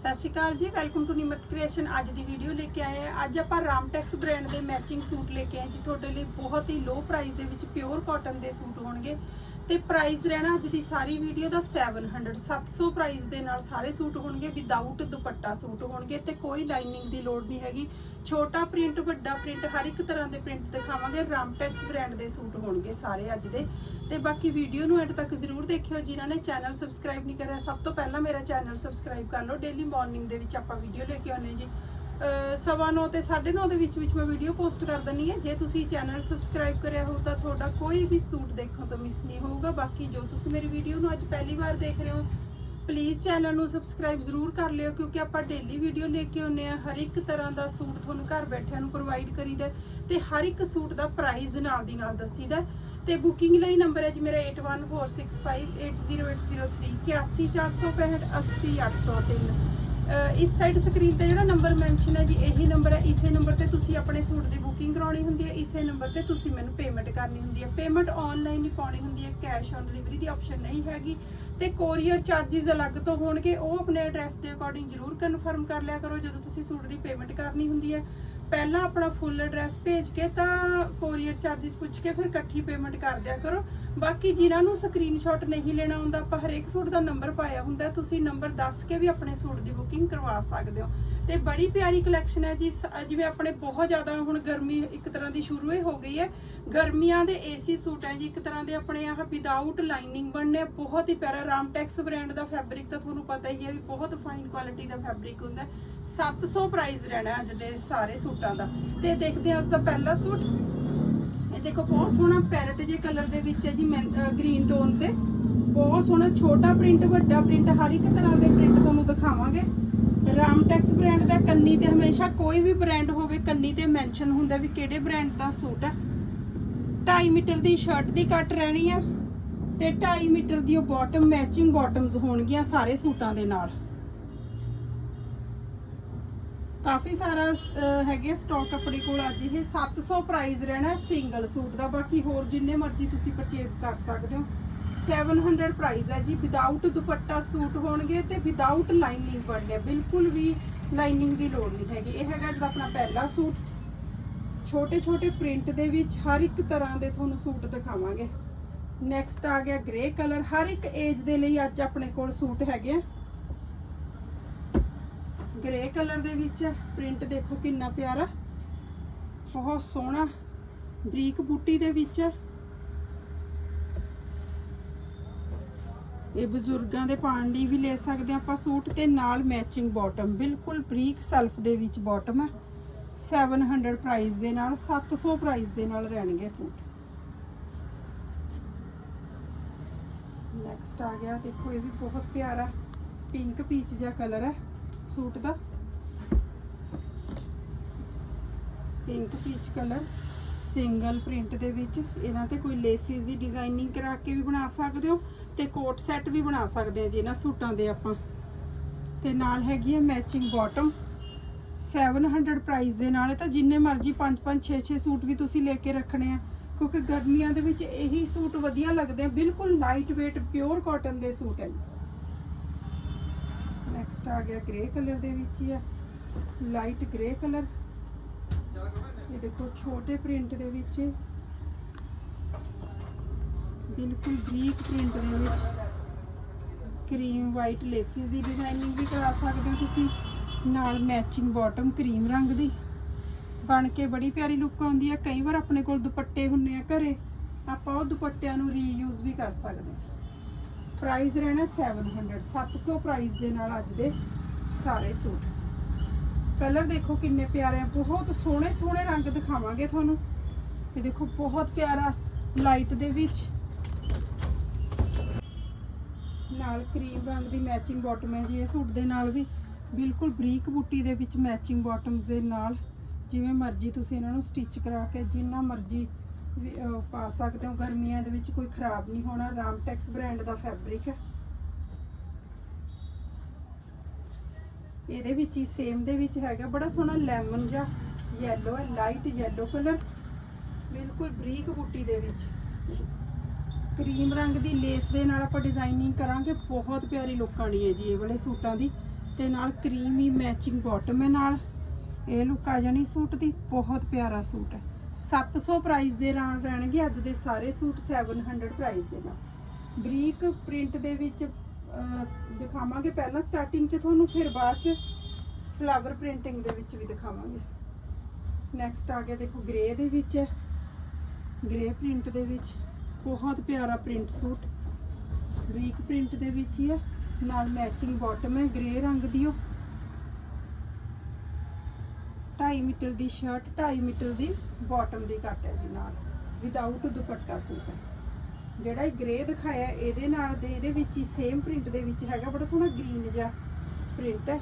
ਸਤਿ ਸ਼੍ਰੀ ਅਕਾਲ ਜੀ welcome to Nimrat creation ਅੱਜ ਦੀ ਵੀਡੀਓ ਲੈ ਕੇ ਆਏ ਆ ਅੱਜ ਆਪਾਂ ਰਾਮਟੈਕਸ ਬ੍ਰਾਂਡ ਦੇ ਮੈਚਿੰਗ ਸੂਟ ਲੈ ਕੇ ਆਏ ਜੀ। ਤੁਹਾਡੇ ਲਈ ਬਹੁਤ ਹੀ ਲੋ ਪ੍ਰਾਈਸ ਦੇ ਵਿੱਚ ਪਿਓਰ ਕਾਟਨ ਦੇ ਸੂਟ ਹੋਣਗੇ। ਤੇ ਪ੍ਰਾਈਸ ਰਹਿਣਾ ਅੱਜ ਦੀ ਸਾਰੀ ਵੀਡੀਓ ਦਾ 700 700 ਪ੍ਰਾਈਸ ਦੇ ਨਾਲ ਸਾਰੇ ਸੂਟ ਹੋਣਗੇ ਵਿਦਆਊਟ ਦੁਪੱਟਾ ਸੂਟ ਹੋਣਗੇ ਤੇ ਕੋਈ ਲਾਈਨਿੰਗ ਦੀ ਲੋੜ ਨਹੀਂ ਹੈਗੀ। ਛੋਟਾ ਪ੍ਰਿੰਟ ਵੱਡਾ ਪ੍ਰਿੰਟ ਹਰ ਇੱਕ ਤਰ੍ਹਾਂ ਦੇ ਪ੍ਰਿੰਟ ਦਿਖਾਵਾਂਗੇ। ਰਾਮਟੈਕਸ ਬ੍ਰਾਂਡ ਦੇ ਸੂਟ ਹੋਣਗੇ ਸਾਰੇ ਅੱਜ ਦੇ। ਤੇ ਬਾਕੀ ਵੀਡੀਓ ਨੂੰ ਐਡ ਤੱਕ ਜ਼ਰੂਰ ਦੇਖਿਓ, ਜਿਨ੍ਹਾਂ ਨੇ ਚੈਨਲ ਸਬਸਕ੍ਰਾਈਬ ਨਹੀਂ ਕਰਿਆ, ਸਭ ਤੋਂ ਪਹਿਲਾਂ ਮੇਰਾ ਚੈਨਲ ਸਬਸਕ੍ਰਾਈਬ ਕਰ ਲਓ। ਡੇਲੀ ਮਾਰਨਿੰਗ ਦੇ ਵਿੱਚ ਆਪਾਂ ਵੀਡੀਓ ਲੈ ਕੇ ਆਉਂਦੇ ਜੀ। ਸਵਾ ਨੌ ਤੇ 9:30 ਦੇ ਵਿੱਚ ਵਿੱਚ ਮੈਂ ਵੀਡੀਓ ਪੋਸਟ ਕਰ ਦਿੰਨੀ ਹੈ। ਜੇ ਤੁਸੀਂ ਚੈਨਲ ਸਬਸਕ੍ਰਾਈਬ ਕਰਿਆ ਹੋ ਤਾਂ ਤੁਹਾਡਾ ਕੋਈ ਵੀ ਸੂਟ ਦੇਖਣ ਤੋਂ ਮਿਸ ਨਹੀਂ ਹੋਊਗਾ। ਬਾਕੀ ਜੋ ਤੁਸੀਂ ਮੇਰੀ ਵੀਡੀਓ ਨੂੰ ਅੱਜ ਪਹਿਲੀ ਵਾਰ ਦੇਖ ਰਹੇ ਹੋ ਪਲੀਜ਼ ਚੈਨਲ ਨੂੰ ਸਬਸਕ੍ਰਾਈਬ ਜ਼ਰੂਰ ਕਰ ਲਿਓ, ਕਿਉਂਕਿ ਆਪਾਂ ਡੇਲੀ ਵੀਡੀਓ ਲੈ ਕੇ ਆਉਂਦੇ ਆ ਹਰ ਇੱਕ ਤਰ੍ਹਾਂ ਦਾ ਸੂਟ ਤੁਹਾਨੂੰ ਘਰ ਬੈਠਿਆਂ ਨੂੰ ਪ੍ਰੋਵਾਈਡ ਕਰੀਦਾ ਹੈ ਤੇ ਹਰ ਇੱਕ ਸੂਟ ਦਾ ਪ੍ਰਾਈਸ ਨਾਲ ਦੀ ਨਾਲ ਦੱਸੀਦਾ ਹੈ। ਤੇ ਬੁਕਿੰਗ ਲਈ ਨੰਬਰ ਹੈ ਜੀ ਮੇਰਾ 8146580803 81465 80803 ਅਹ ਇਸ ਸਾਈਡ ਸਕਰੀਨ ਤੇ ਜਿਹੜਾ ਨੰਬਰ ਮੈਂਸ਼ਨ ਹੈ ਜੀ, ਇਹੀ ਨੰਬਰ ਹੈ। ਇਸੇ ਨੰਬਰ ਤੇ ਤੁਸੀਂ ਆਪਣੇ ਸੂਟ ਦੀ ਬੁਕਿੰਗ ਕਰਾਉਣੀ ਹੁੰਦੀ ਹੈ। ਇਸੇ ਨੰਬਰ ਤੇ ਤੁਸੀਂ ਮੈਨੂੰ ਪੇਮੈਂਟ ਕਰਨੀ ਹੁੰਦੀ ਹੈ। ਪੇਮੈਂਟ ਆਨਲਾਈਨ ਹੀ ਪਾਉਣੀ ਹੁੰਦੀ ਹੈ। ਕੈਸ਼ ਔਨ ਡਿਲੀਵਰੀ ਦੀ ਆਪਸ਼ਨ ਨਹੀਂ ਹੈਗੀ। ਤੇ ਕੋਰੀਅਰ ਚਾਰजेस ਅਲੱਗ ਤੋਂ ਹੋਣਗੇ। ਉਹ ਆਪਣੇ ਐਡਰੈਸ ਦੇ ਅਕੋਰਡਿੰਗ ਜ਼ਰੂਰ ਕਨਫਰਮ ਕਰ ਲਿਆ ਕਰੋ। ਜਦੋਂ ਤੁਸੀਂ ਸੂਟ ਦੀ ਪੇਮੈਂਟ ਕਰਨੀ ਹੁੰਦੀ ਹੈ ਪਹਿਲਾਂ ਆਪਣਾ ਫੁੱਲ ਐਡਰੈਸ ਭੇਜ ਕੇ ਤਾਂ ਕੋਰੀਅਰ ਚਾਰजेस ਪੁੱਛ ਕੇ ਫਿਰ ਇਕੱਠੀ ਪੇਮੈਂਟ ਕਰ ਦਿਆ ਕਰੋ। ਬਾਕੀ ਜਿਨ੍ਹਾਂ ਨੂੰ ਸਕਰੀਨਸ਼ਾਟ ਨਹੀਂ ਲੈਣਾ ਹੁੰਦਾ, ਆਪਾਂ ਹਰੇਕ ਸੂਟ ਦਾ ਨੰਬਰ ਪਾਇਆ ਹੁੰਦਾ, ਤੁਸੀਂ ਨੰਬਰ ਦੱਸ ਕੇ ਵੀ ਆਪਣੇ ਸੂਟ ਦੀ ਬੁਕਿੰਗ ਕਰਵਾ ਸਕਦੇ ਹੋ। ਤੇ ਬੜੀ ਪਿਆਰੀ ਕਲੈਕਸ਼ਨ ਹੈ ਜੀ ਜਿਵੇਂ ਆਪਣੇ ਬਹੁਤ ਜ਼ਿਆਦਾ ਹੁਣ ਗਰਮੀ ਇੱਕ ਤਰ੍ਹਾਂ ਦੀ ਸ਼ੁਰੂ ਹੀ ਹੋ ਗਈ ਹੈ। ਗਰਮੀਆਂ ਦੇ ਏਸੀ ਸੂਟ ਹੈ ਜੀ, ਇੱਕ ਤਰ੍ਹਾਂ ਦੇ ਆਪਣੇ ਆਹ ਵਿਦਆਊਟ ਲਾਈਨਿੰਗ ਬਣਨੇ, ਬਹੁਤ ਹੀ ਪਿਆਰਾ ਰਾਮਟੈਕਸ ਬ੍ਰਾਂਡ ਦਾ ਫੈਬਰਿਕ ਤਾਂ ਤੁਹਾਨੂੰ ਪਤਾ ਹੀ ਹੈ ਵੀ ਬਹੁਤ ਫਾਈਨ ਕੁਆਲਿਟੀ ਦਾ ਫੈਬਰਿਕ ਹੁੰਦਾ ਹੈ। 700 ਪ੍ਰਾਈਸ ਰਹਿਣਾ ਅੱਜ ਦੇ ਸਾਰੇ ਸੂਟ ਦਾ। ਤੇ ਦੇਖਦੇ ਹਾਂ ਅੱਜ ਦਾ ਪਹਿਲਾ ਸੂਟ। ਇਹ ਦੇਖੋ, ਬਹੁਤ ਸੋਹਣਾ ਪੈਰਟ ਜੇ ਕਲਰ ਦੇ ਵਿੱਚ ਹੈ ਜੀ ਗ੍ਰੀਨ ਟੋਨ ਤੇ। ਬਹੁਤ ਸੋਹਣਾ ਛੋਟਾ ਪ੍ਰਿੰਟ ਵੱਡਾ ਪ੍ਰਿੰਟ ਹਰ ਇੱਕ ਤਰ੍ਹਾਂ ਦੇ ਪ੍ਰਿੰਟ ਤੁਹਾਨੂੰ ਦਿਖਾਵਾਂਗੇ। ਰਾਮਟੈਕਸ ਬ੍ਰਾਂਡ ਦਾ, ਕੰਨੀ ਤੇ ਹਮੇਸ਼ਾ ਕੋਈ ਵੀ ਬ੍ਰਾਂਡ ਹੋਵੇ, ਕੰਨੀ ਤੇ ਮੈਂਸ਼ਨ ਹੁੰਦਾ ਵੀ ਕਿਹੜੇ ਬ੍ਰਾਂਡ ਦਾ ਸੂਟ ਹੈ। 2.5 ਮੀਟਰ ਦੀ ਸ਼ਰਟ ਦੀ ਕੱਟ ਰਹਿਣੀ ਹੈ ਤੇ 2.5 ਮੀਟਰ ਦੀ ਉਹ ਬਾਟਮ ਮੈਚਿੰਗ ਬਾਟਮਸ ਹੋਣਗੀਆਂ ਸਾਰੇ ਸੂਟਾਂ ਦੇ ਨਾਲ। ਕਾਫੀ ਸਾਰਾ ਅਹ, ਹੈਗੇ ਸਟਾਕ ਆਪਣੇ ਕੋਲ ਅੱਜ। ਇਹ 700 ਪ੍ਰਾਈਸ ਰਹਿਣਾ ਸਿੰਗਲ ਸੂਟ ਦਾ। ਬਾਕੀ ਹੋਰ ਜਿੰਨੇ ਮਰਜ਼ੀ ਤੁਸੀਂ ਪਰਚੇਸ ਕਰ ਸਕਦੇ ਹੋ। 700 ਪ੍ਰਾਈਸ ਹੈ ਜੀ। ਵਿਦਆਊਟ ਦੁਪੱਟਾ ਸੂਟ ਹੋਣਗੇ ਤੇ ਵਿਦਆਊਟ ਲਾਈਨਿੰਗ ਬਣਨੇ ਬਿਲਕੁਲ ਵੀ ਲਾਈਨਿੰਗ ਦੀ ਲੋੜ ਨਹੀਂ ਹੈਗੀ। ਇਹ ਹੈਗਾ ਜਿਹੜਾ ਆਪਣਾ ਪਹਿਲਾ ਸੂਟ ਛੋਟੇ ਛੋਟੇ ਪ੍ਰਿੰਟ ਦੇ ਵਿੱਚ ਹਰ ਇੱਕ ਤਰ੍ਹਾਂ ਦੇ ਤੁਹਾਨੂੰ ਸੂਟ ਦਿਖਾਵਾਂਗੇ। ਨੈਕਸਟ ਆ ਗਿਆ ਗ੍ਰੇ ਕਲਰ ਹਰ ਇੱਕ ਏਜ ਦੇ ਲਈ ਅੱਜ ਆਪਣੇ ਕੋਲ ਸੂਟ ਹੈਗੇ ਆ। ਗ੍ਰੇ ਕਲਰ ਦੇ ਵਿੱਚ ਪ੍ਰਿੰਟ ਦੇਖੋ ਕਿੰਨਾ ਪਿਆਰਾ। ਬਹੁਤ ਸੋਹਣਾ ਬਰੀਕ ਬੂਟੀ ਦੇ ਵਿੱਚ। ਇਹ ਬਜ਼ੁਰਗਾਂ ਦੇ ਪਾਣ ਲਈ ਵੀ ਲੈ ਸਕਦੇ ਆਪਾਂ ਸੂਟ ਤੇ ਨਾਲ ਮੈਚਿੰਗ ਬਾਟਮ ਬਿਲਕੁਲ ਬਰੀਕ ਸੈਲਫ ਦੇ ਵਿੱਚ ਬਾਟਮ ਹੈ 700 ਪ੍ਰਾਈਸ ਦੇ ਨਾਲ 700 ਪ੍ਰਾਈਸ ਦੇ ਨਾਲ ਰਹਿਣਗੇ ਸੂਟ। ਨੈਕਸਟ ਆ ਗਿਆ, ਦੇਖੋ ਇਹ ਵੀ ਬਹੁਤ ਪਿਆਰਾ ਪਿੰਕ ਪੀਚ ਜਿਹਾ ਕਲਰ ਹੈ। ਸੂਟ ਦਾ। Pink peach colour single print ਦੇ ਵਿੱਚ। ਇਹਨਾਂ ਤੇ ਕੋਈ ਲੇਸਿਸ ਦੀ ਡਿਜ਼ਾਈਨਿੰਗ ਕਰਾ ਕੇ ਵੀ ਬਣਾ ਸਕਦੇ ਹੋ ਤੇ ਕੋਟ ਸੈੱਟ ਵੀ ਬਣਾ ਸਕਦੇ ਆ ਜੀ ਇਹਨਾਂ ਸੂਟਾਂ ਦੇ ਆਪਾਂ। ਤੇ ਨਾਲ ਹੈਗੀ ਹੈ ਮੈਚਿੰਗ ਬਾਟਮ 700 ਪ੍ਰਾਈਸ ਦੇ ਨਾਲ ਤਾਂ ਜਿੰਨੇ ਮਰਜ਼ੀ 5 5 6 6 ਸੂਟ ਵੀ ਤੁਸੀਂ ਲੈ ਕੇ ਰੱਖਣੇ ਆ। ਕਿਉਂਕਿ ਗਰਮੀਆਂ ਦੇ ਵਿੱਚ ਇਹੀ ਸੂਟ ਵਧੀਆ ਲੱਗਦੇ ਆ। ਬਿਲਕੁਲ ਲਾਈਟ weight ਪਿਓਰ ਕਾਟਨ ਦੇ ਸੂਟ ਹੈ ਨੈਕਸਟ ਆ ਗਿਆ ਗ੍ਰੇ ਕਲਰ ਦੇ ਵਿੱਚ ਹੀ ਹੈ ਲਾਈਟ ਗ੍ਰੇ ਕਲਰ ਇਹ ਦੇਖੋ ਛੋਟੇ ਪ੍ਰਿੰਟ ਦੇ ਵਿੱਚ। ਬਿਲਕੁਲ ਬਰੀਕ ਪ੍ਰਿੰਟ ਦੇ ਵਿੱਚ। ਕਰੀਮ ਵਾਈਟ ਲੇਸਿਸ ਦੀ ਡਿਜ਼ਾਈਨਿੰਗ ਵੀ ਕਰਾ ਸਕਦੇ ਹੋ ਤੁਸੀਂ। ਨਾਲ ਮੈਚਿੰਗ ਬਾਟਮ ਕਰੀਮ ਰੰਗ ਦੀ। ਬਣ ਕੇ ਬੜੀ ਪਿਆਰੀ ਲੁੱਕ ਆਉਂਦੀ ਹੈ ਕਈ ਵਾਰ ਆਪਣੇ ਕੋਲ ਦੁਪੱਟੇ ਹੁੰਨੇ ਆ ਘਰੇ। ਆਪਾਂ ਉਹ ਦੁਪੱਟਿਆਂ ਨੂੰ ਰੀਯੂਜ਼ ਵੀ ਕਰ ਸਕਦੇ ਹਾਂ। ਪ੍ਰਾਈਸ ਰਹਿਣਾ 700 700 ਪ੍ਰਾਈਸ ਦੇ ਨਾਲ ਅੱਜ ਦੇ ਸਾਰੇ ਸੂਟ। ਕਲਰ ਦੇਖੋ ਕਿੰਨੇ ਪਿਆਰੇ ਆ, ਬਹੁਤ ਸੋਹਣੇ ਸੋਹਣੇ ਰੰਗ ਦਿਖਾਵਾਂਗੇ ਤੁਹਾਨੂੰ। ਇਹ ਦੇਖੋ ਬਹੁਤ ਪਿਆਰਾ ਲਾਈਟ ਦੇ ਵਿੱਚ। ਨਾਲ ਕਰੀਮ ਰੰਗ ਦੀ ਮੈਚਿੰਗ ਬਾਟਮ ਹੈ ਜੀ, ਇਹ ਸੂਟ ਦੇ ਨਾਲ ਵੀ ਬਿਲਕੁਲ ਬਰੀਕ ਬੂਟੀ ਦੇ ਵਿੱਚ ਮੈਚਿੰਗ ਬਾਟਮਸ ਦੇ ਨਾਲ, ਜਿਵੇਂ ਮਰਜ਼ੀ ਤੁਸੀਂ ਇਹਨਾਂ ਨੂੰ ਸਟਿਚ ਕਰਾ ਕੇ, ਜਿੰਨਾ ਮਰਜ਼ੀ ਪਾ ਸਕਦੇ ਹੋ। ਗਰਮੀਆਂ ਦੇ ਵਿੱਚ ਕੋਈ ਖਰਾਬ ਨਹੀਂ ਹੋਣਾ। ਰਾਮਟੈਕਸ ਬ੍ਰਾਂਡ ਦਾ ਫੈਬਰਿਕ ਹੈ। ਇਹਦੇ ਵਿੱਚ ਹੀ ਸੇਮ ਦੇ ਵਿੱਚ ਹੈਗਾ। ਬੜਾ ਸੋਹਣਾ ਲੈਮਨ ਜਿਹਾ ਯੈਲੋ ਹੈ ਲਾਈਟ ਯੈਲੋ ਕਲਰ ਬਿਲਕੁਲ ਬਰੀਕ ਬੂਟੀ ਦੇ ਵਿੱਚ। ਕਰੀਮ ਰੰਗ ਦੀ ਲੇਸ ਦੇ ਨਾਲ ਆਪਾਂ ਡਿਜ਼ਾਈਨਿੰਗ ਕਰਾਂਗੇ। ਬਹੁਤ ਪਿਆਰੀ ਲੁੱਕ ਆਣੀ ਹੈ ਜੀ ਇਹ ਵਾਲੇ ਸੂਟਾਂ ਦੀ। ਤੇ ਨਾਲ ਕਰੀਮ ਹੀ ਮੈਚਿੰਗ ਬਾਟਮ ਹੈ ਨਾਲ। ਇਹ ਲੁੱਕ ਆ ਜਾਣੀ ਸੂਟ ਦੀ। ਬਹੁਤ ਪਿਆਰਾ ਸੂਟ ਹੈ। 700 ਪ੍ਰਾਈਸ ਦੇ ਨਾਲ ਰਹਿਣਗੇ ਅੱਜ ਦੇ ਸਾਰੇ ਸੂਟ 700 ਪ੍ਰਾਈਸ ਦੇ ਨਾਲ ਬਰੀਕ ਪ੍ਰਿੰਟ ਦੇ ਵਿੱਚ ਦਿਖਾਵਾਂਗੇ। ਪਹਿਲਾਂ ਸਟਾਰਟਿੰਗ 'ਚ ਤੁਹਾਨੂੰ, ਫਿਰ ਬਾਅਦ 'ਚ ਫਲਾਵਰ ਪ੍ਰਿੰਟਿੰਗ ਦੇ ਵਿੱਚ ਵੀ ਦਿਖਾਵਾਂਗੇ। ਨੈਕਸਟ ਆ ਗਿਆ, ਦੇਖੋ ਗ੍ਰੇ ਦੇ ਵਿੱਚ ਹੈ। ਗ੍ਰੇ ਪ੍ਰਿੰਟ ਦੇ ਵਿੱਚ ਬਹੁਤ ਪਿਆਰਾ ਪ੍ਰਿੰਟ ਸੂਟ। ਬਰੀਕ ਪ੍ਰਿੰਟ ਦੇ ਵਿੱਚ ਹੀ ਹੈ। ਨਾਲ ਮੈਚਿੰਗ ਬਾਟਮ ਹੈ। ਗ੍ਰੇ ਰੰਗ ਦੀ ਉਹ 2.5 ਮੀਟਰ ਦੀ ਸ਼ਰਟ 2.5 ਮੀਟਰ ਦੀ ਬਾਟਮ ਦੀ ਕੱਟ ਹੈ ਜੀ ਨਾਲ ਵਿਦਆਊਟ ਦੁਪੱਟਾ ਸੂਟ ਹੈ। ਜਿਹੜਾ ਇਹ ਗ੍ਰੇ ਦਿਖਾਇਆ ਇਹਦੇ ਨਾਲ ਦੇ, ਇਹਦੇ ਵਿੱਚ ਹੀ ਸੇਮ ਪ੍ਰਿੰਟ ਦੇ ਵਿੱਚ ਹੈਗਾ, ਬੜਾ ਸੋਹਣਾ ਗ੍ਰੀਨ ਜਿਹਾ ਪ੍ਰਿੰਟ ਹੈ।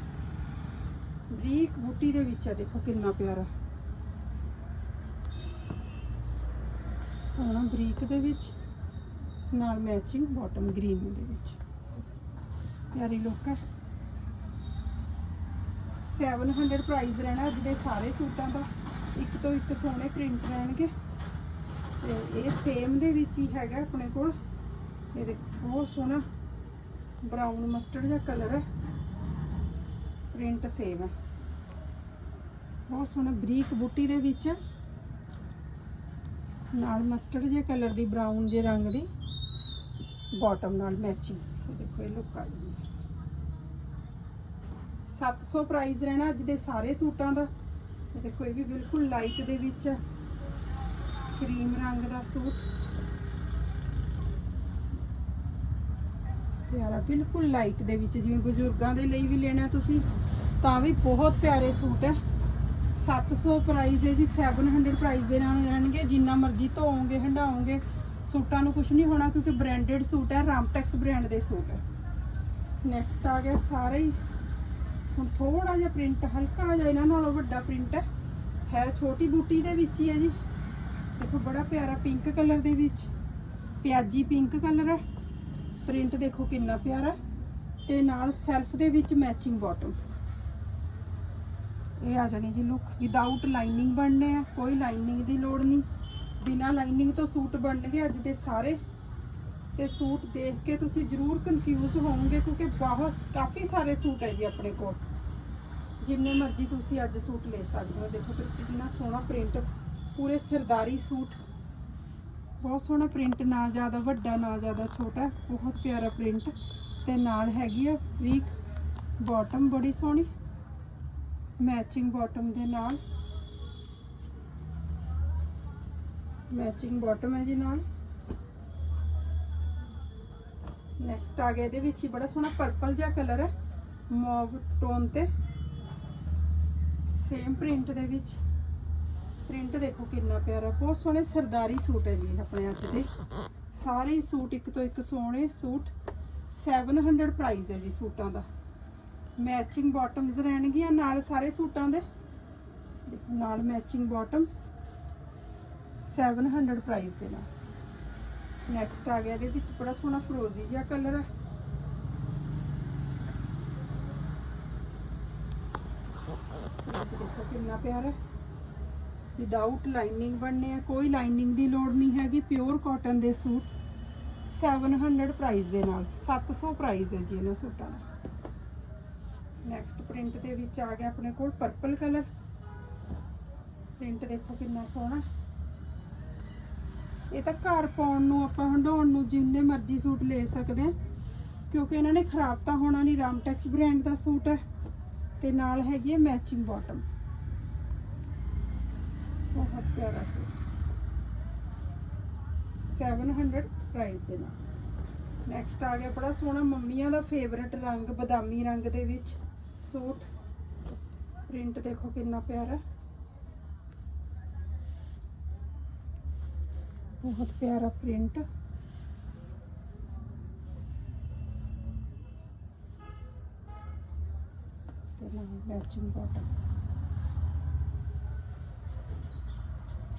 ਬਰੀਕ ਬੂਟੀ ਦੇ ਵਿੱਚ ਹੈ, ਦੇਖੋ ਕਿੰਨਾ ਪਿਆਰਾ। ਸੋਹਣਾ ਬਰੀਕ ਦੇ ਵਿੱਚ, ਨਾਲ ਮੈਚਿੰਗ ਬਾਟਮ ਗ੍ਰੀਨ ਦੇ ਵਿੱਚ। ਪਿਆਰੀ ਲੁੱਕ ਹੈ। 700 ਪ੍ਰਾਈਸ ਰਹਿਣਾ ਅੱਜ ਦੇ ਸਾਰੇ ਸੂਟਾਂ ਦਾ। ਇੱਕ ਤੋਂ ਇੱਕ ਸੋਹਣੇ ਪ੍ਰਿੰਟ ਰਹਿਣਗੇ। ਤੇ ਇਹ ਸੇਮ ਦੇ ਵਿੱਚ ਹੀ ਹੈਗਾ ਆਪਣੇ ਕੋਲ। ਇਹ ਦੇਖੋ, ਬਹੁਤ ਸੋਹਣਾ ਬਰਾਊਨ ਮਸਟਰਡ ਜਿਹਾ ਕਲਰ ਹੈ। ਪ੍ਰਿੰਟ ਸੇਮ ਹੈ। ਬਹੁਤ ਸੋਹਣਾ ਬਰੀਕ ਬੂਟੀ ਦੇ ਵਿੱਚ ਨਾਲ ਮਸਟਰਡ ਜਿਹੇ ਕਲਰ ਦੀ ਬਰਾਊਨ ਜਿਹੇ ਰੰਗ ਦੀ ਬਾਟਮ ਨਾਲ ਮੈਚਿੰਗ ਇਹ ਦੇਖੋ, ਇਹ ਲੁੱਕ ਆ ਗਈ 700 ਪ੍ਰਾਈਸ ਰਹਿਣਾ ਅੱਜ ਦੇ ਸਾਰੇ ਸੂਟਾਂ ਦਾ। ਇਹ ਦੇਖੋ, ਇਹ ਵੀ ਬਿਲਕੁਲ ਲਾਈਟ ਦੇ ਵਿੱਚ ਹੈ ਕਰੀਮ ਰੰਗ ਦਾ ਸੂਟ। ਪਿਆਰਾ, ਬਿਲਕੁਲ ਲਾਈਟ ਦੇ ਵਿੱਚ, ਜਿਵੇਂ ਬਜ਼ੁਰਗਾਂ ਦੇ ਲਈ ਵੀ ਲੈਣਾ ਤੁਸੀਂ, ਤਾਂ ਵੀ ਬਹੁਤ ਪਿਆਰੇ ਸੂਟ ਹੈ। 700 ਪ੍ਰਾਈਸ ਹੈ ਜੀ 700 ਪ੍ਰਾਈਸ ਦੇ ਨਾਲ ਰਹਿਣਗੇ, ਜਿੰਨਾ ਮਰਜ਼ੀ ਧੋਓਗੇ ਹੰਡਾਓਗੇ ਸੂਟਾਂ ਨੂੰ ਕੁਝ ਨਹੀਂ ਹੋਣਾ, ਕਿਉਂਕਿ ਬ੍ਰਾਂਡਡ ਸੂਟ ਹੈ ਰਾਮਟੈਕਸ ਬ੍ਰਾਂਡ ਦੇ ਸੂਟ ਹੈ। ਨੈਕਸਟ ਆ ਗਿਆ ਸਾਰੇ ਹੀ। ਹੁਣ ਥੋੜਾ ਜਿਹਾ ਪ੍ਰਿੰਟ ਹਲਕਾ ਜਿਹਾ ਇਹਨਾਂ ਨਾਲੋਂ ਵੱਡਾ ਪ੍ਰਿੰਟ ਹੈ। ਹੈ ਛੋਟੀ ਬੂਟੀ ਦੇ ਵਿੱਚ ਹੀ ਹੈ ਜੀ। ਦੇਖੋ ਬੜਾ ਪਿਆਰਾ ਪਿੰਕ ਕਲਰ ਦੇ ਵਿੱਚ। ਪਿਆਜੀ ਪਿੰਕ ਕਲਰ ਹੈ। ਪ੍ਰਿੰਟ ਦੇਖੋ ਕਿੰਨਾ ਪਿਆਰਾ ਤੇ ਨਾਲ ਸੈਲਫ ਦੇ ਵਿੱਚ ਮੈਚਿੰਗ ਬਾਟਮ ਇਹ ਆ ਜਾਣੀ ਜੀ ਲੁੱਕ ਵਿਦਆਊਟ ਲਾਈਨਿੰਗ ਬਣਨੇ ਆ। ਕੋਈ ਲਾਈਨਿੰਗ ਦੀ ਲੋੜ ਨਹੀਂ। ਬਿਨਾ ਲਾਈਨਿੰਗ ਤੋਂ ਸੂਟ ਬਣਨਗੇ ਅੱਜ ਦੇ ਸਾਰੇ। ਤੇ ਸੂਟ ਦੇਖ ਕੇ ਤੁਸੀਂ ਜ਼ਰੂਰ ਕਨਫਿਊਜ਼ ਹੋਵੋਗੇ ਕਿਉਂਕਿ ਬਹੁਤ, ਕਾਫੀ ਸਾਰੇ ਸੂਟ ਹੈ ਜੀ ਆਪਣੇ ਕੋਲ। ਜਿੰਨੇ ਮਰਜ਼ੀ ਤੁਸੀਂ ਅੱਜ ਸੂਟ ਲੈ ਸਕਦੇ ਹੋ। ਦੇਖੋ ਕਿ ਕਿੰਨਾ ਸੋਹਣਾ ਪ੍ਰਿੰਟ ਪੂਰੇ ਸਰਦਾਰੀ ਸੂਟ। ਬਹੁਤ ਸੋਹਣਾ ਪ੍ਰਿੰਟ ਨਾ ਜ਼ਿਆਦਾ ਵੱਡਾ, ਨਾ ਜ਼ਿਆਦਾ ਛੋਟਾ, ਬਹੁਤ ਪਿਆਰਾ ਪ੍ਰਿੰਟ ਤੇ ਨਾਲ ਹੈਗੀ ਆ ਬਰੀਕ ਬਾਟਮ ਬੜੀ ਸੋਹਣੀ ਮੈਚਿੰਗ ਬਾਟਮ ਦੇ ਨਾਲ। ਮੈਚਿੰਗ ਬਾਟਮ ਹੈ ਜੀ ਨਾਲ। ਨੈਕਸਟ ਆ ਗਿਆ ਇਹਦੇ ਵਿੱਚ ਹੀ ਬੜਾ ਸੋਹਣਾ ਪਰਪਲ ਜਿਹਾ ਕਲਰ ਹੈ ਮੌਵ ਟੋਨ ਤੇ। ਸੇਮ ਪ੍ਰਿੰਟ ਦੇ ਵਿੱਚ। ਪ੍ਰਿੰਟ ਦੇਖੋ ਕਿੰਨਾ ਪਿਆਰਾ, ਬਹੁਤ ਸੋਹਣੇ ਸਰਦਾਰੀ ਸੂਟ ਹੈ ਜੀ ਆਪਣੇ ਅੱਜ ਦੇ। ਸਾਰੇ ਹੀ ਸੂਟ ਇੱਕ ਤੋਂ ਇੱਕ ਸੋਹਣੇ ਸੂਟ। 700 ਪ੍ਰਾਈਸ ਹੈ ਜੀ ਸੂਟਾਂ ਦਾ। ਮੈਚਿੰਗ ਬਾਟਮਸ ਰਹਿਣਗੀਆਂ ਨਾਲ ਸਾਰੇ ਸੂਟਾਂ ਦੇ। ਦੇਖੋ ਨਾਲ ਮੈਚਿੰਗ ਬਾਟਮ 700 ਪ੍ਰਾਈਸ ਦੇ ਨਾਲ। ਨੈਕਸਟ ਆ ਗਿਆ ਇਹਦੇ ਵਿੱਚ ਬੜਾ ਸੋਹਣਾ ਫਰੋਜ਼ੀ ਜਿਹਾ ਕਲਰ ਹੈ ਦੇਖੋ ਕਿੰਨਾ ਪਿਆਰਾ ਵਿਦਆਊਟ ਲਾਈਨਿੰਗ ਬਣਨੇ ਆ, ਕੋਈ ਲਾਈਨਿੰਗ ਦੀ ਲੋੜ ਨਹੀਂ ਹੈਗੀ ਪਿਓਰ ਕਾਟਨ ਦੇ ਸੂਟ। 700 ਪ੍ਰਾਈਸ ਦੇ ਨਾਲ 700 ਪ੍ਰਾਈਸ ਹੈ ਜੀ ਇਹਨਾਂ ਸੂਟਾਂ ਦਾ। ਨੈਕਸਟ ਪ੍ਰਿੰਟ ਦੇ ਵਿੱਚ ਆ ਗਿਆ ਆਪਣੇ ਕੋਲ ਪਰਪਲ ਕਲਰ ਪ੍ਰਿੰਟ ਦੇਖੋ ਕਿੰਨਾ ਸੋਹਣਾ। ਇਹ ਤਾਂ ਘਰ ਪਾਉਣ ਨੂੰ, ਆਪਾਂ ਹੰਡਾਉਣ ਨੂੰ ਜਿੰਨੇ ਮਰਜ਼ੀ ਸੂਟ ਲੈ ਸਕਦੇ ਆ ਕਿਉਂਕਿ ਇਹਨਾਂ ਨੇ ਖਰਾਬ ਤਾਂ ਹੋਣਾ ਨਹੀਂ। ਰਾਮਟੈਕਸ ਬ੍ਰਾਂਡ ਦਾ ਸੂਟ ਹੈ ਤੇ ਨਾਲ ਹੈਗੀ ਹੈ ਮੈਚਿੰਗ ਬਾਟਮ ਬਹੁਤ ਪਿਆਰਾ ਸੂਟ 700 ਪ੍ਰਾਈਸ ਦੇ ਨਾਲ। ਨੈਕਸਟ ਆ ਗਿਆ ਬੜਾ ਸੋਹਣਾ ਮੰਮੀਆਂ ਦਾ ਫੇਵਰਿਟ ਰੰਗ, ਬਦਾਮੀ ਰੰਗ ਦੇ ਵਿੱਚ। ਸੂਟ। ਪ੍ਰਿੰਟ ਦੇਖੋ ਕਿੰਨਾ ਪਿਆਰਾ। ਬਹੁਤ ਪਿਆਰਾ ਪ੍ਰਿੰਟ ਤੇ ਨਾਲ ਮੈਚਿੰਗ ਬਾਟਮ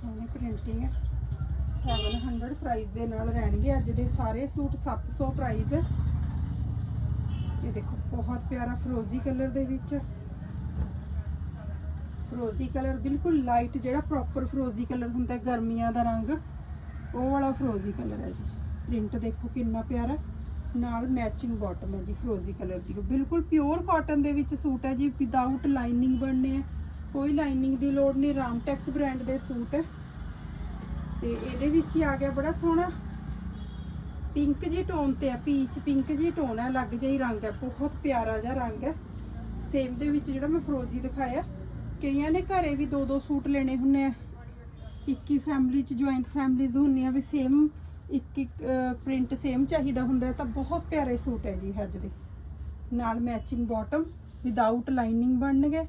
ਸੋਹਣੀ ਪ੍ਰਿੰਟਿੰਗ ਹੈ। 700 ਪ੍ਰਾਈਸ ਦੇ ਨਾਲ ਰਹਿਣਗੇ। ਅੱਜ ਦੇ ਸਾਰੇ ਸੂਟ 700 ਪ੍ਰਾਈਸ ਹੈ। ਇਹ ਦੇਖੋ, ਬਹੁਤ ਪਿਆਰਾ ਫਰੋਜ਼ੀ ਕਲਰ ਦੇ ਵਿੱਚ। ਫਰੋਜ਼ੀ ਕਲਰ ਬਿਲਕੁਲ ਲਾਈਟ ਜਿਹੜਾ ਪ੍ਰੋਪਰ ਫਰੋਜ਼ੀ ਕਲਰ ਹੁੰਦਾ ਗਰਮੀਆਂ ਦਾ ਰੰਗ, ਉਹ ਵਾਲਾ ਫਰੋਜ਼ੀ ਕਲਰ ਹੈ ਜੀ। ਪ੍ਰਿੰਟ ਦੇਖੋ ਕਿੰਨਾ ਪਿਆਰਾ ਨਾਲ ਮੈਚਿੰਗ ਬਾਟਮ ਹੈ ਜੀ ਫਰੋਜ਼ੀ ਕਲਰ ਦੀ। ਬਿਲਕੁਲ ਪਿਓਰ ਕਾਟਨ ਦੇ ਵਿੱਚ ਸੂਟ ਹੈ ਜੀ। ਵਿਦਆਊਟ ਲਾਈਨਿੰਗ ਬਣਨੇ ਹੈ। ਕੋਈ ਲਾਈਨਿੰਗ ਦੀ ਲੋੜ ਨਹੀਂ, ਰਾਮਟੈਕਸ ਬ੍ਰਾਂਡ ਦੇ ਸੂਟ। ਹੈ ਤੇ ਇਹਦੇ ਵਿੱਚ ਹੀ ਆ ਗਿਆ ਬੜਾ ਸੋਹਣਾ। ਪਿੰਕ ਜੀ ਟੋਨ ਤੇ ਆ, ਪੀਚ ਪਿੰਕ ਜੀ ਟੋਨ ਹੈ ਅਲੱਗ ਜਿਹਾ ਰੰਗ ਹੈ ਬਹੁਤ ਪਿਆਰਾ ਜਿਹਾ ਰੰਗ ਹੈ ਸੇਮ ਦੇ ਵਿੱਚ ਜਿਹੜਾ ਮੈਂ ਫਰੋਜ਼ੀ ਦਿਖਾਇਆ, ਕਈਆਂ ਨੇ ਘਰੇ ਵੀ ਦੋ ਦੋ ਸੂਟ ਲੈਣੇ ਹੁੰਨੇ ਆ। ਇੱਕ ਹੀ ਫੈਮਿਲੀ ਚ ਜੁਆਇੰਟ ਫੈਮਿਲੀਜ਼ ਹੁੰਦੀਆਂ ਵੀ ਸੇਮ ਇੱਕ ਇੱਕ ਪ੍ਰਿੰਟ ਸੇਮ ਚਾਹੀਦਾ ਹੁੰਦਾ ਤਾਂ ਬਹੁਤ ਪਿਆਰੇ ਸੂਟ ਹੈ ਜੀ ਅੱਜ ਦੇ। ਨਾਲ ਮੈਚਿੰਗ ਬਾਟਮ ਵਿਦਆਊਟ ਲਾਈਨਿੰਗ ਬਣਨਗੇ।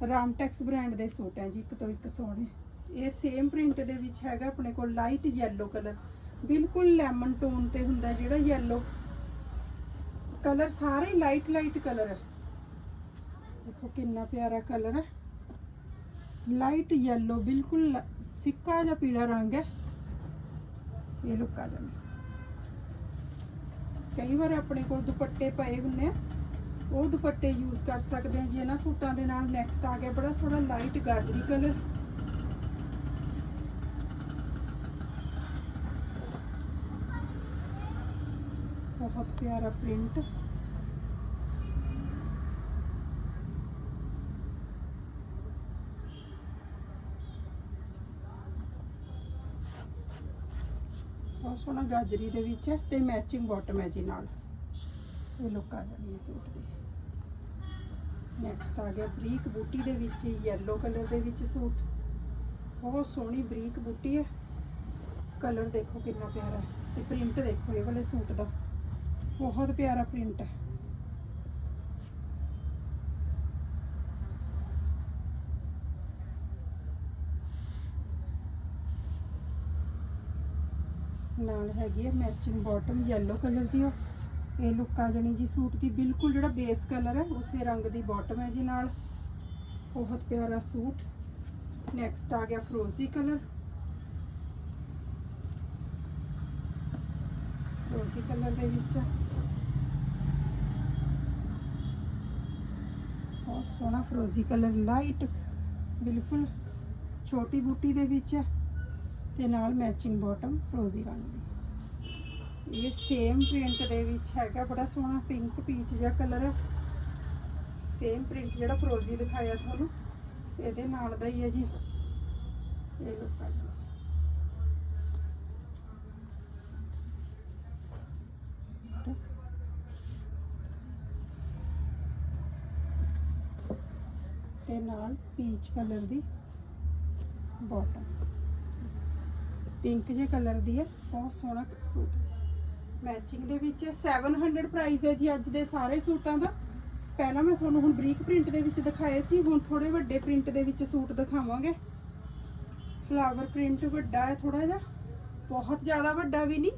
ਰਾਮਟੈਕਸ ਬ੍ਰਾਂਡ ਦੇ ਸੂਟ ਹੈ ਜੀ, ਇੱਕ ਤੋਂ ਇੱਕ ਸੋਹਣੇ। ਇਹ ਸੇਮ ਪ੍ਰਿੰਟ ਦੇ ਵਿੱਚ ਹੈਗਾ, ਆਪਣੇ ਕੋਲ ਲਾਈਟ ਯੈਲੋ ਕਲਰ ਬਿਲਕੁਲ ਲੈਮਨ ਟੋਨ ਤੇ ਹੁੰਦਾ ਜਿਹੜਾ ਯੈਲੋ ਕਲਰ ਸਾਰੇ ਲਾਈਟ ਲਾਈਟ ਕਲਰ ਹੈ। ਦੇਖੋ ਕਿੰਨਾ ਪਿਆਰਾ ਕਲਰ ਹੈ। ਲਾਈਟ ਯੈਲੋ ਬਿਲਕੁਲ ਫਿੱਕਾ ਜਿਹਾ ਪੀਲਾ ਰੰਗ ਹੈ। ਇਹ ਲੁੱਕ ਆ ਜਾਣੀ ਕਈ ਵਾਰ ਆਪਣੇ ਕੋਲ ਦੁਪੱਟੇ ਪਏ ਹੁੰਨੇ ਆ। ਉਹ ਦੁਪੱਟੇ ਯੂਜ਼ ਕਰ ਸਕਦੇ ਆ ਜੀ, ਇਹਨਾਂ ਸੂਟਾਂ ਦੇ ਨਾਲ ਨੈਕਸਟ ਆ ਗਿਆ ਬੜਾ ਸੋਹਣਾ ਲਾਈਟ ਗਾਜਰੀ ਕਲਰ ਬਹੁਤ ਪਿਆਰਾ ਪ੍ਰਿੰਟ ਬਹੁਤ ਸੋਹਣਾ ਗਾਜਰੀ ਦੇ ਵਿੱਚ ਹੈ ਤੇ ਮੈਚਿੰਗ ਬਾਟਮ ਹੈ ਜੀ ਨਾਲ। ਇਹ ਲੁੱਕ ਆ ਜਾਣੀ ਹੈ ਸੂਟ ਦੀ। ਨੈਕਸਟ ਆ ਗਿਆ ਬਰੀਕ ਬੂਟੀ ਦੇ ਵਿੱਚ ਯੈਲੋ ਕਲਰ ਦੇ ਵਿੱਚ ਸੂਟ। ਬਹੁਤ ਸੋਹਣੀ ਬਰੀਕ ਬੂਟੀ ਹੈ। ਕਲਰ ਦੇਖੋ ਕਿੰਨਾ ਪਿਆਰਾ ਹੈ। ਤੇ ਪ੍ਰਿੰਟ ਦੇਖੋ ਇਹ ਵਾਲੇ ਸੂਟ ਦਾ। ਬਹੁਤ ਪਿਆਰਾ ਪ੍ਰਿੰਟ ਹੈ। ਨਾਲ ਹੈਗੀ ਹੈ ਮੈਚਿੰਗ ਬਾਟਮ yellow ਕਲਰ ਦੀ ਉਹ। ਇਹ ਲੁੱਕ ਆ ਜਾਣੀ ਜੀ। ਸੂਟ ਦੀ ਬਿਲਕੁਲ ਜਿਹੜਾ ਬੇਸ ਕਲਰ ਹੈ, ਉਸੇ ਰੰਗ ਦੀ ਬਾਟਮ ਹੈ ਜੀ ਨਾਲ। ਬਹੁਤ ਪਿਆਰਾ ਸੂਟ। ਨੈਕਸਟ ਆ ਗਿਆ ਫਰੋਜ਼ੀ ਕਲਰ ਫਰੋਜ਼ੀ ਕਲਰ ਦੇ ਵਿੱਚ। ਬਹੁਤ ਸੋਹਣਾ ਫਰੋਜ਼ੀ ਕਲਰ ਲਾਈਟ ਬਿਲਕੁਲ ਛੋਟੀ ਬੂਟੀ ਦੇ ਵਿੱਚ ਹੈ। ਤੇ ਨਾਲ ਮੈਚਿੰਗ ਬਾਟਮ ਫਰੋਜ਼ੀ ਰੰਗ ਦੀ। ਇਹ ਸੇਮ ਪ੍ਰਿੰਟ ਦੇ ਵਿੱਚ ਹੈਗਾ, ਬੜਾ ਸੋਹਣਾ ਪਿੰਕ ਪੀਚ ਜਿਹਾ ਕਲਰ ਹੈ ਸੇਮ ਪ੍ਰਿੰਟ ਜਿਹੜਾ ਫਰੋਜ਼ੀ ਦਿਖਾਇਆ ਤੁਹਾਨੂੰ, ਇਹਦੇ ਨਾਲ ਦਾ ਹੀ ਹੈ ਜੀ। ਇਹ ਲੁੱਕ ਆ ਜਾਣਾ ਤੇ ਨਾਲ ਪੀਚ ਕਲਰ ਦੀ ਬਾਟਮ ਪਿੰਕ ਜੇ ਕਲਰ ਦੀ ਹੈ, ਬਹੁਤ ਸੋਹਣਾ ਸੂਟ ਮੈਚਿੰਗ ਦੇ ਵਿੱਚ 700 ਪ੍ਰਾਈਸ ਹੈ ਜੀ ਅੱਜ ਦੇ ਸਾਰੇ ਸੂਟਾਂ ਦਾ। ਪਹਿਲਾਂ ਮੈਂ ਤੁਹਾਨੂੰ ਹੁਣ ਬਰੀਕ ਪ੍ਰਿੰਟ ਦੇ ਵਿੱਚ ਦਿਖਾਏ ਸੀ, ਹੁਣ ਥੋੜੇ ਵੱਡੇ ਪ੍ਰਿੰਟ ਦੇ ਵਿੱਚ ਸੂਟ ਦਿਖਾਵਾਂਗੇ। ਫਲਾਵਰ ਪ੍ਰਿੰਟ ਵੱਡਾ ਹੈ ਥੋੜਾ ਜਿਹਾ, ਬਹੁਤ ਜ਼ਿਆਦਾ ਵੱਡਾ ਵੀ ਨਹੀਂ।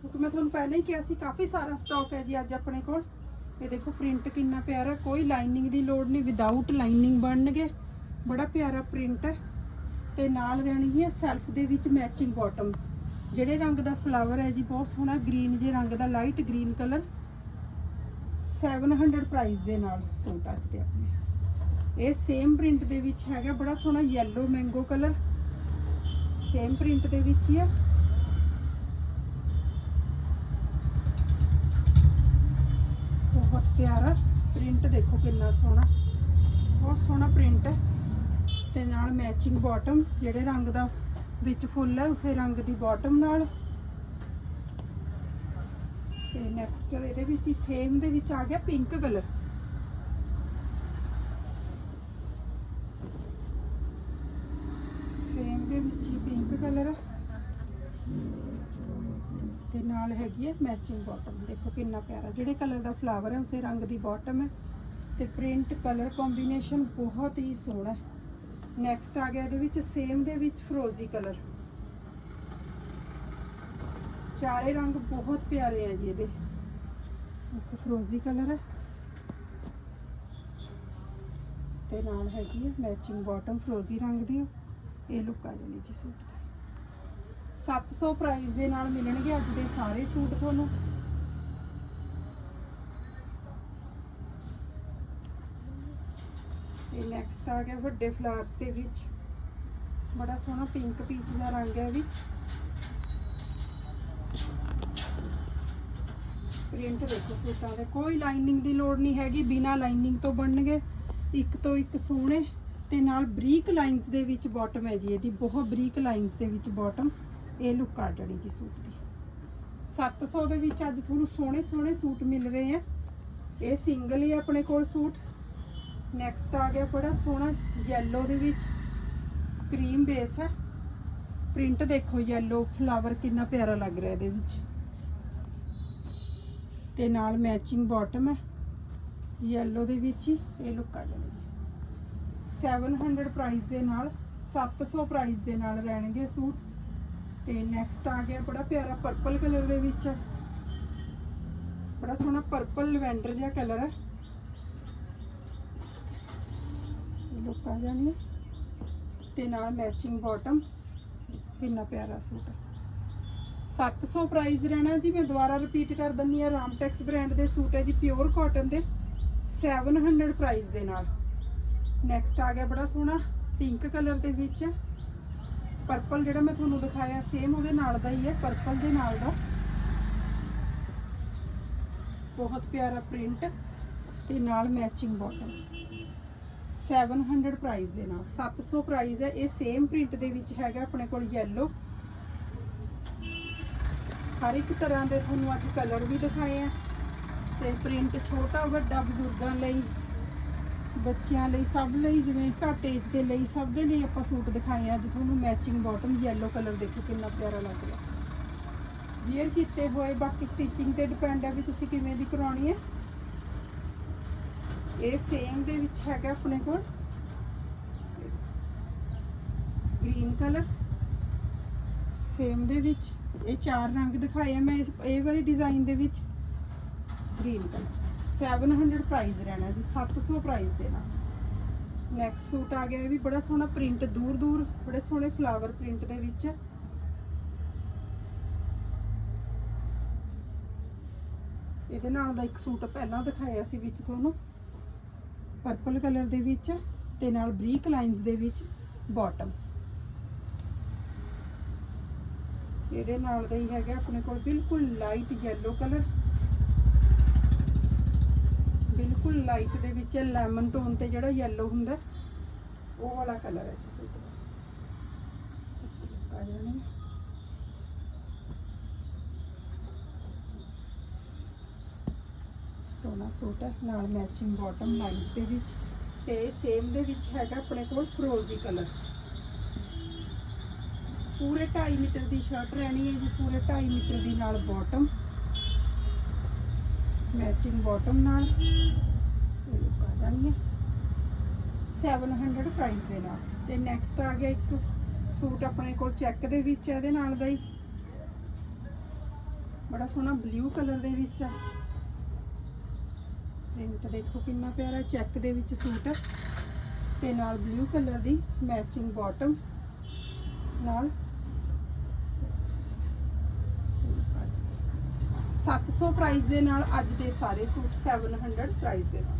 ਕਿਉਂਕਿ ਮੈਂ ਤੁਹਾਨੂੰ ਪਹਿਲਾਂ ਹੀ ਕਿਹਾ ਸੀ, ਕਾਫੀ ਸਾਰਾ ਸਟਾਕ ਹੈ ਜੀ ਅੱਜ ਆਪਣੇ ਕੋਲ। ਇਹ ਦੇਖੋ ਪ੍ਰਿੰਟ ਕਿੰਨਾ ਪਿਆਰਾ, ਕੋਈ ਲਾਈਨਿੰਗ ਦੀ ਲੋੜ ਨਹੀਂ ਵਿਦਆਊਟ ਲਾਈਨਿੰਗ ਬਣਨਗੇ। ਬੜਾ ਪਿਆਰਾ ਪ੍ਰਿੰਟ ਹੈ। ਤੇ ਨਾਲ ਰਹਿਣੀ ਹੈ ਸੈਲਫ ਦੇ ਵਿੱਚ ਮੈਚਿੰਗ ਬਾਟਮ ਜਿਹੜੇ ਰੰਗ ਦਾ ਫਲਾਵਰ ਹੈ ਜੀ, ਬਹੁਤ ਸੋਹਣਾ ਗ੍ਰੀਨ ਜੇ ਰੰਗ ਦਾ ਲਾਈਟ ਗ੍ਰੀਨ ਕਲਰ 700 ਪ੍ਰਾਈਸ ਦੇ ਨਾਲ ਸੂਟ ਅੱਜ ਦੇ ਆਪਣੇ ਇਹ ਸੇਮ ਪ੍ਰਿੰਟ ਦੇ ਵਿੱਚ ਹੈਗਾ, ਬੜਾ ਸੋਹਣਾ yellow mango colour same print ਦੇ ਵਿੱਚ ਹੀ ਹੈ ਬਹੁਤ ਪਿਆਰਾ ਪ੍ਰਿੰਟ ਦੇਖੋ ਕਿੰਨਾ ਸੋਹਣਾ, ਬਹੁਤ ਸੋਹਣਾ ਪ੍ਰਿੰਟ ਹੈ। ਤੇ ਨਾਲ ਮੈਚਿੰਗ ਬਾਟਮ ਜਿਹੜੇ ਰੰਗ ਦਾ ਵਿੱਚ ਫੁੱਲ ਹੈ ਉਸੇ ਰੰਗ ਦੀ ਬਾਟਮ ਨਾਲ। ਤੇ ਨੈਕਸਟ ਇਹਦੇ ਵਿੱਚ ਹੀ ਸੇਮ ਦੇ ਵਿੱਚ ਆ ਗਿਆ ਪਿੰਕ ਕਲਰ ਸੇਮ ਦੇ ਵਿੱਚ ਹੀ ਪਿੰਕ ਕਲਰ ਹੈ ਤੇ ਨਾਲ ਹੈਗੀ ਹੈ ਮੈਚਿੰਗ ਬਾਟਮ ਦੇਖੋ ਕਿੰਨਾ ਪਿਆਰਾ, ਜਿਹੜੇ ਕਲਰ ਦਾ ਫਲਾਵਰ ਹੈ ਉਸੇ ਰੰਗ ਦੀ ਬਾਟਮ ਹੈ ਤੇ ਪ੍ਰਿੰਟ ਕਲਰ ਕੰਬੀਨੇਸ਼ਨ ਬਹੁਤ ਹੀ ਸੋਹਣਾ। ਹੈ ਨੈਕਸਟ ਆ ਗਿਆ ਇਹਦੇ ਵਿੱਚ ਸੇਮ ਦੇ ਵਿੱਚ ਫਰੋਜ਼ੀ ਕਲਰ ਚਾਰੇ ਰੰਗ ਬਹੁਤ ਪਿਆਰੇ ਆ ਜੀ ਇਹਦੇ। ਇੱਕ ਫਰੋਜ਼ੀ ਕਲਰ ਹੈ। ਤੇ ਨਾਲ ਹੈਗੀ ਹੈ ਮੈਚਿੰਗ ਬਾਟਮ ਫਰੋਜ਼ੀ ਰੰਗ ਦੀ। ਇਹ ਲੁੱਕ ਆ ਜਾਣੀ ਜੀ ਸੂਟ ਦੀ। 700 ਪ੍ਰਾਈਸ ਦੇ ਨਾਲ ਮਿਲਣਗੇ ਅੱਜ ਦੇ ਸਾਰੇ ਸੂਟ ਤੁਹਾਨੂੰ। ਤੇ ਨੈਕਸਟ ਆ ਗਿਆ ਵੱਡੇ ਫਲਾਰਸ ਦੇ ਵਿੱਚ। ਬੜਾ ਸੋਹਣਾ ਪਿੰਕ ਪੀਚ ਦਾ ਰੰਗ ਹੈ ਇਹ ਵੀ। ਪ੍ਰਿੰਟ ਦੇਖੋ ਸੂਟਾਂ ਦੇ। ਕੋਈ ਲਾਈਨਿੰਗ ਦੀ ਲੋੜ ਨਹੀਂ ਹੈਗੀ, ਬਿਨਾ ਲਾਈਨਿੰਗ ਤੋਂ ਬਣਨਗੇ। ਇੱਕ ਤੋਂ ਇੱਕ ਸੋਹਣੇ ਤੇ ਨਾਲ ਬਰੀਕ ਲਾਈਨਸ ਦੇ ਵਿੱਚ ਬਾਟਮ ਹੈ ਜੀ ਇਹਦੀ। ਬਹੁਤ ਬਰੀਕ ਲਾਈਨਸ ਦੇ ਵਿੱਚ ਬਾਟਮ ਇਹ ਲੁੱਕ ਆ ਜਾਣੀ ਜੀ ਸੂਟ ਦੀ। 700 ਦੇ ਵਿੱਚ ਅੱਜ ਤੁਹਾਨੂੰ ਸੋਹਣੇ ਸੋਹਣੇ ਸੂਟ ਮਿਲ ਰਹੇ ਆ। ਇਹ ਸਿੰਗਲ ਹੀ ਆਪਣੇ ਕੋਲ ਸੂਟ। ਨੈਕਸਟ ਆ ਗਿਆ ਬੜਾ ਸੋਹਣਾ ਯੈਲੋ ਦੇ ਵਿੱਚ ਕਰੀਮ ਬੇਸ ਹੈ ਪ੍ਰਿੰਟ ਦੇਖੋ ਯੈਲੋ ਫਲਾਵਰ ਕਿੰਨਾ ਪਿਆਰਾ ਲੱਗ ਰਿਹਾ ਇਹਦੇ ਵਿੱਚ। ਤੇ ਨਾਲ ਮੈਚਿੰਗ ਬਾਟਮ ਹੈ ਯੈਲੋ ਦੇ ਵਿੱਚ ਹੀ ਇਹ ਲੁੱਕ ਆ ਜਾਣੀ। 700 ਪ੍ਰਾਈਸ ਦੇ ਨਾਲ 700 ਪ੍ਰਾਈਸ ਦੇ ਨਾਲ ਰਹਿਣਗੇ ਸੂਟ। ਤੇ ਨੈਕਸਟ ਆ ਗਿਆ ਬੜਾ ਪਿਆਰਾ ਪਰਪਲ ਕਲਰ ਦੇ ਵਿੱਚ। ਬੜਾ ਸੋਹਣਾ ਪਰਪਲ ਲਵੈਂਡਰ ਜਿਹਾ ਕਲਰ ਹੈ ਇਹ ਲੁੱਕ ਆ ਤੇ ਨਾਲ ਮੈਚਿੰਗ ਬਾਟਮ ਕਿੰਨਾ ਪਿਆਰਾ ਸੂਟ ਹੈ 700 ਪ੍ਰਾਈਸ ਰਹਿਣਾ ਜੀ, ਮੈਂ ਦੁਬਾਰਾ ਰਿਪੀਟ ਕਰ ਦਿੰਨੀ ਆ ਰਾਮਟੈਕਸ ਬ੍ਰਾਂਡ ਦੇ ਸੂਟ ਹੈ ਜੀ ਪਿਓਰ ਕਾਟਨ ਦੇ। 700 ਪ੍ਰਾਈਸ ਦੇ ਨਾਲ। ਨੈਕਸਟ ਆ ਗਿਆ ਬੜਾ ਸੋਹਣਾ ਪਿੰਕ ਕਲਰ ਦੇ ਵਿੱਚ। ਪਰਪਲ ਜਿਹੜਾ ਮੈਂ ਤੁਹਾਨੂੰ ਦਿਖਾਇਆ ਸੇਮ ਉਹਦੇ ਨਾਲ ਦਾ ਹੀ ਹੈ ਪਰਪਲ ਦੇ ਨਾਲ ਦਾ। ਬਹੁਤ ਪਿਆਰਾ ਪ੍ਰਿੰਟ ਤੇ ਨਾਲ ਮੈਚਿੰਗ ਬਾਟਮ 700 ਪ੍ਰਾਈਸ ਦੇ ਨਾਲ 700 ਪ੍ਰਾਈਸ ਹੈ। ਇਹ ਸੇਮ ਪ੍ਰਿੰਟ ਦੇ ਵਿੱਚ ਹੈਗਾ ਆਪਣੇ ਕੋਲ yellow ਹਰ ਇੱਕ ਤਰ੍ਹਾਂ ਦੇ ਤੁਹਾਨੂੰ ਅੱਜ ਕਲਰ ਵੀ ਦਿਖਾਏ ਆ। ਤੇ ਪ੍ਰਿੰਟ ਛੋਟਾ, ਵੱਡਾ ਬਜ਼ੁਰਗਾਂ ਲਈ, ਬੱਚਿਆਂ ਲਈ, ਸਭ ਲਈ, ਜਿਵੇਂ ਘੱਟ ਏਜ ਦੇ ਲਈ, ਸਭ ਦੇ ਲਈ ਆਪਾਂ ਸੂਟ ਦਿਖਾਏ ਅੱਜ ਤੁਹਾਨੂੰ ਮੈਚਿੰਗ ਬਾਟਮ yellow ਕਲਰ ਦੇਖੋ ਕਿੰਨਾ ਪਿਆਰਾ ਲੱਗ ਰਿਹਾ। ਵੀਅਰ ਕੀਤੇ ਹੋਏ, ਬਾਕੀ ਸਟਿਚਿੰਗ ਤੇ ਡਿਪੈਂਡ ਹੈ ਵੀ ਤੁਸੀਂ ਕਿਵੇਂ ਦੀ ਕਰਾਉਣੀ ਹੈ। ਇਹ ਸੇਮ ਦੇ ਵਿੱਚ ਹੈਗਾ ਆਪਣੇ ਕੋਲ। ਗ੍ਰੀਨ ਕਲਰ ਸੇਮ ਦੇ ਵਿੱਚ। ਇਹ ਚਾਰ ਰੰਗ ਦਿਖਾਏ ਆ ਮੈਂ ਇਸ- ਇਹ ਵਾਲੇ ਡਿਜ਼ਾਈਨ ਦੇ ਵਿੱਚ। ਗ੍ਰੀਨ ਕਲਰ 700 ਪ੍ਰਾਈਸ ਰਹਿਣਾ ਜੀ 700 ਪ੍ਰਾਈਸ ਦੇ ਨੈਕਸਟ ਸੂਟ ਆ ਗਿਆ, ਇਹ ਵੀ ਬੜਾ ਸੋਹਣਾ ਪ੍ਰਿੰਟ ਦੂਰ ਦੂਰ, ਬੜੇ ਸੋਹਣੇ ਫਲਾਵਰ ਪ੍ਰਿੰਟ ਦੇ ਵਿੱਚ। ਇਹਦੇ ਨਾਲ ਦਾ ਇੱਕ ਸੂਟ ਪਹਿਲਾਂ ਦਿਖਾਇਆ ਸੀ ਵਿੱਚ ਤੁਹਾਨੂੰ। ਪਰਪਲ ਕਲਰ ਦੇ ਵਿੱਚ ਤੇ ਨਾਲ ਬਰੀਕ ਲਾਈਨਸ ਦੇ ਵਿੱਚ ਬਾਟਮ ਇਹਦੇ ਨਾਲ ਦਾ ਹੀ ਹੈਗਾ ਆਪਣੇ ਕੋਲ ਬਿਲਕੁਲ ਲਾਈਟ yellow ਕਲਰ ਬਿਲਕੁਲ ਲਾਈਟ ਦੇ ਵਿੱਚ ਲੈਮਨ ਟੋਨ ਤੇ ਜਿਹੜਾ yellow ਹੁੰਦਾ, ਉਹ ਵਾਲਾ ਕਲਰ ਹੈ ਜੀ ਸੂਟ ਦਾ। ਆ ਜਾਣੀ। ਹੈ। ਸੋਹਣਾ ਸੂਟ ਹੈ, ਨਾਲ ਮੈਚਿੰਗ ਬਾਟਮ ਲਾਈਨਸ ਦੇ ਵਿੱਚ ਤੇ ਸੇਮ ਦੇ ਵਿੱਚ ਹੈਗਾ ਆਪਣੇ ਕੋਲ ਫਰੋਜ਼ੀ ਕਲਰ। ਪੂਰੇ 2.5 ਮੀਟਰ ਦੀ ਸ਼ਰਟ ਰਹਿਣੀ ਹੈ ਜੀ, ਪੂਰੇ 2.5 ਮੀਟਰ ਦੀ ਨਾਲ ਬਾਟਮ ਮੈਚਿੰਗ ਬਾਟਮ ਨਾਲ। ਇਹ ਲੁੱਕ ਆ ਜਾਣੀ ਹੈ। 700 ਪ੍ਰਾਈਸ ਦੇ ਨਾਲ। ਤੇ ਨੈਕਸਟ ਆ ਗਿਆ ਇੱਕ ਸੂਟ ਆਪਣੇ ਕੋਲ ਚੈੱਕ ਦੇ ਵਿੱਚ ਇਹਦੇ ਨਾਲ ਦਾ ਹੀ। ਬੜਾ ਸੋਹਣਾ ਬਲੂ ਕਲਰ ਦੇ ਵਿੱਚ ਆ। ਪ੍ਰਿੰਟ ਦੇਖੋ ਕਿੰਨਾ ਪਿਆਰਾ ਚੈੱਕ ਦੇ ਵਿੱਚ ਸੂਟ ਹੈ ਤੇ ਨਾਲ ਬਲੂ ਕਲਰ ਦੀ ਮੈਚਿੰਗ ਬਾਟਮ ਨਾਲ 700 ਪ੍ਰਾਈਸ ਦੇ ਨਾਲ ਅੱਜ ਦੇ ਸਾਰੇ ਸੂਟ 700 ਪ੍ਰਾਈਸ ਦੇ ਨਾਲ।